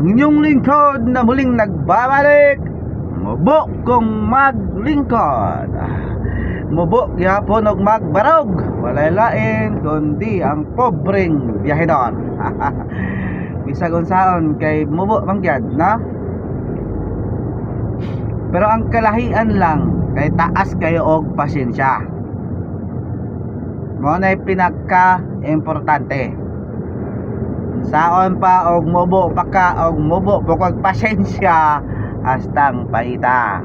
ang inyong lingkod na muling nagbabalik. Mubo kong maglingkod. Mubo gyapon og magbarog. Walay lain kundi ang pobreng biyahedor bisag unsaon kay mubo mangyad na pero ang kalahian lang kay taas kayo og pasensya. Mo na pinaka importante saon pa og mubo pa ka og mubo bukag pasensya. Hastang paita.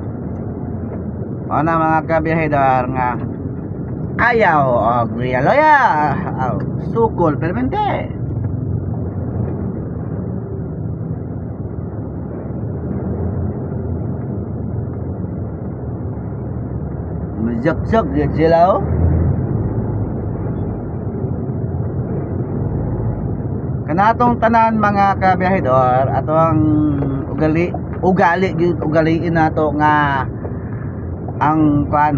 O na mga kabiyahedor nga ayaw og realoya aw sukol permente. Majuk-juk yun sila oh kanatong tanan mga kabiyahedor ato ang ugali ugali gyud ugaliin nato nga ang kwan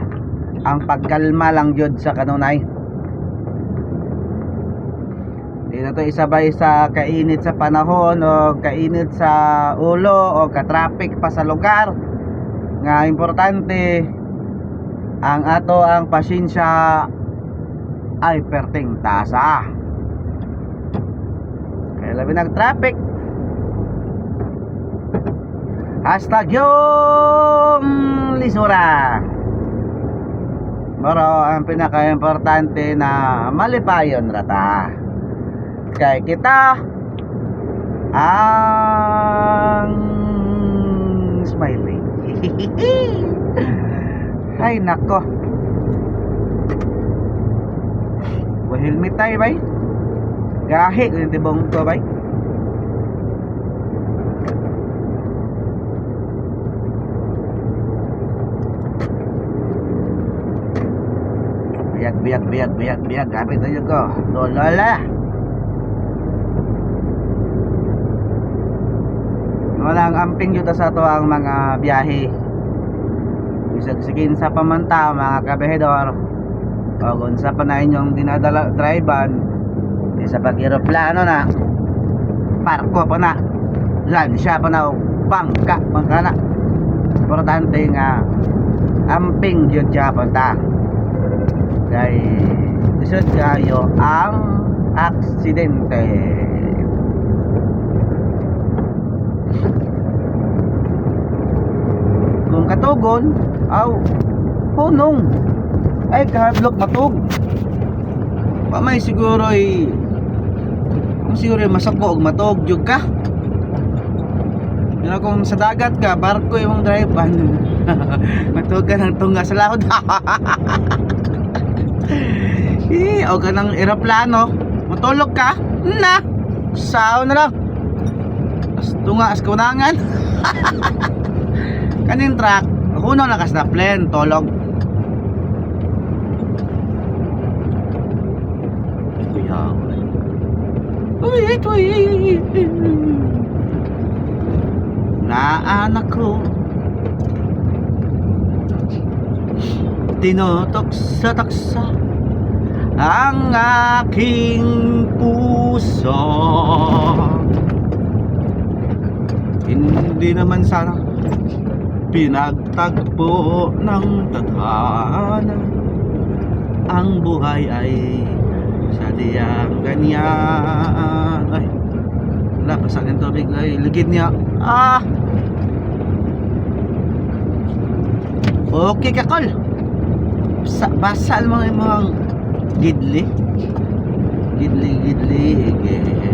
ang pagkalma lang jud sa kanunay. Di na to isabay sa kainit sa panahon o kainit sa ulo o ka-traffic pa sa lugar. Nga importante ang ato ang pasensya ay perting tasa kaya labi ng traffic. Hashtag yung lisura. Pero ang pinaka-importante na malipayon rata. Kay kita ang smiling Ay nako. Helmet tayo bay Ko yung tibong to bay Biyak biyak biyak biyak biyak Kapit na yun ko Tulala Walang amping yun sa to ang mga biyahe. Isagsigin sa pamanta mga kabehedor. O kung sa pa na inyong dinadala drivean Isa pag aeroplano na Parko pa na Lansya pa na Bangka Bangka na Importante nga Amping yun siya punta kay isod kayo ang aksidente. Kung katugon aw punong. Ay kahadlok matug. Pa may siguro ay kung siguro masako og matog jud ka Pero kung sa dagat ka, barko yung drive van. Matug ka ng tunga sa laod. Eh, o ka ng eroplano, matulog ka, na, sao na lang. As tunga as kunangan. Kanin truck, ako na nakas na plane, tolog. Wait, wait. Naanak ko Tinotok sa taksa ang aking puso Hindi naman sana pinagtagpo ng tadhana Ang buhay ay sadyang ganyan. Ay, wala, basag yung tubig. Ay ligid niya. Ah! Okay kakol Sa, basal mga mga gidli. Gidli gidli again